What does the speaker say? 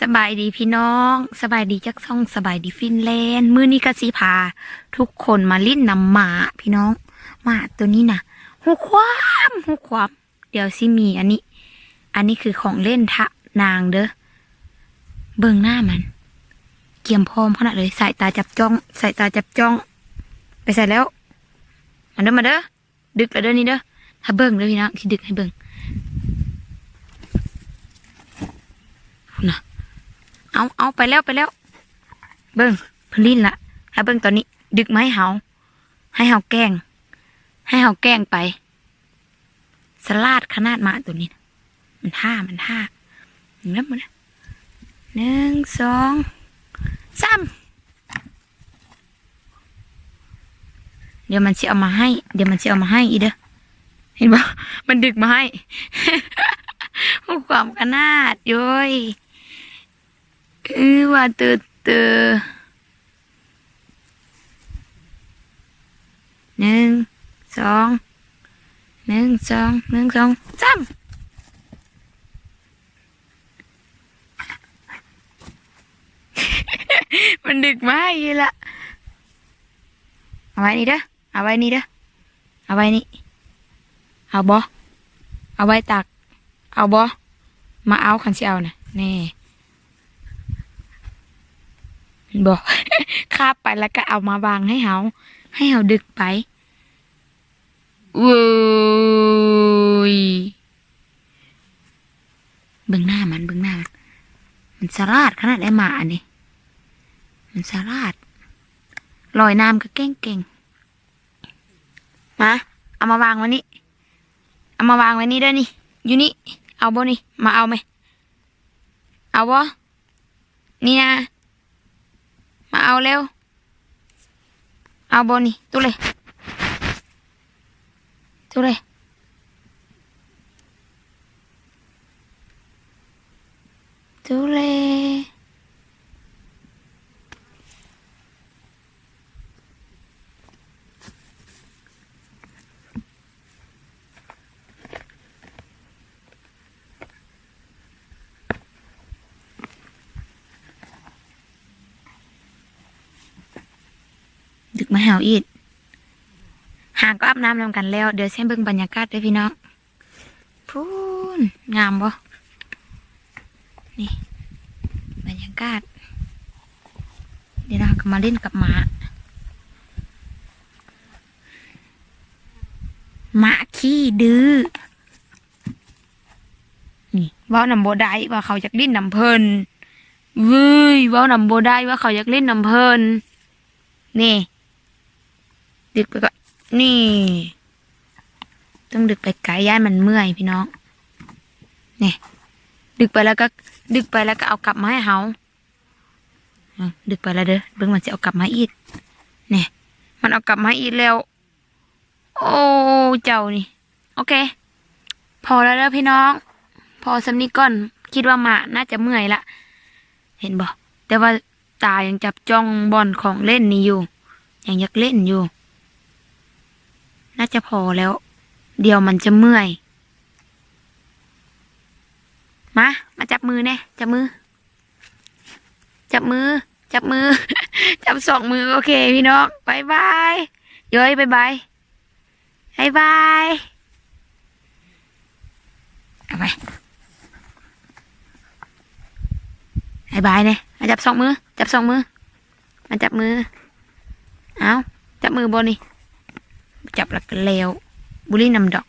สบายดีพี่น้อง สบายดีจักซ่องสบายดีฟินแลนด์มือนี้ก็สิพา ทุกคนมาลิ้นนำหมาพี่น้องหมาตัวนี้นะหูความหูความ เดี๋ยวสิมีอันนี้ อันนี้คือของเล่นทะนางเด้อเบิ่งหน้ามัน เกียมพร้อมขนาดเลยสายตาจับจ้องสายตาจับจ้อง ไปใส่แล้วมาเด้อมาเด้อดึกแล้วเด้อนี่เด้อถ้าเบิ่งเด้อพี่น้องที่ดึกให้เบิ่งพูดนะ เอาเอาไปแล้วไปแล้ว เบิ้งพนลินละให้เบิ้งตอนนี้ ดึกมาให้เฮาให้เฮาแกล้ง ให้เฮาแกล้งไป สลาดขนาดมาตัวนี้ มันท่ามันท่าหนึ่งแล้วมันหนึ่งสองสามเดี๋ยวมันจะเอามาให้ เดี๋ยวมันจะเอามาให้อีเด้อเห็นปะมันดึกมาให้ความขนาดโย้ย อือว่าเตอเตอหนึ่งสองหนึ่งสองหนึ่งสองสามมันดึกมาอีละเอาไว้นี่เด้อเอาไว้นี่เด้อเอาไว้นี่เอาบอเอาไว้ตัก เอาบอมาเอาคันสิเอาน่ะแน่ บอกคาบไปแล้วก็เอามาวางให้เฮาให้เฮาดึกไปเว้ยเบิ่งหน้ามันเบิ่งหน้ามันมันสลาดขนาดไอ้หมาอันนี้มันสลาดลอยน้ำก็เก่งเก่งๆมาเอามาวางไว้นี่เอามาวางไว้นี่เด้อนี่อยู่นี่เอาบ่นี่มาเอาไหมเอาบ่นี่นะมา เอาเร็ว เอาบนี่ตุเลยตุเลยตุเลยดึก มาหาวอีดห่างก็อาบน้ำนำกันแล้ว เดี๋ยวเส้นเบิ่งบรรยากาศด้วยพี่น้องพูนงามบ่นี่บรรยากาศ เดี๋ยวเราก็มาเล่นกับหมาหมาขี้ดื้อนี่ว้านำโบได้ว่าเขาอยากเล่นนำเพลินเว้ยว้านำโบได้ว่าเขาอยากเล่นนำเพลินนี่ ดึกไปก่อนนี่ ต้องดึกไปไกลย่านมันเมื่อยพี่น้องนี่ดึกไปแล้วก็ ดึกไปแล้วก็เอากลับมาให้เฮาดึกไปแล้วเด้อเบิ่งมันจะเอากลับมาอีกนี่มันเอากลับมาอีกแล้ว โอ้เจ้านี่ โอเค พอแล้วเด้อพี่น้อง พอสำนีก่อนคิดว่าหมาน่าจะเมื่อยละเห็นบ่แต่ว่าตายังจับจ้องบอลของเล่นนี่อยู่ ยังอยากเล่นอยู่ น่าจะพอแล้ว เดี๋ยวมันจะเมื่อย มา มาจับมือแน่จับมือ จับมือ จับมือ จับสองมือ โอเค พี่น้องบายบายย้ยบายบายบายบายเอาไปบายบายเนี่ยมาจับสองมือ จับสองมือ มาจับมือ เอาจับมือบนนี่ จับหลักแล้ว บุรีนำดอก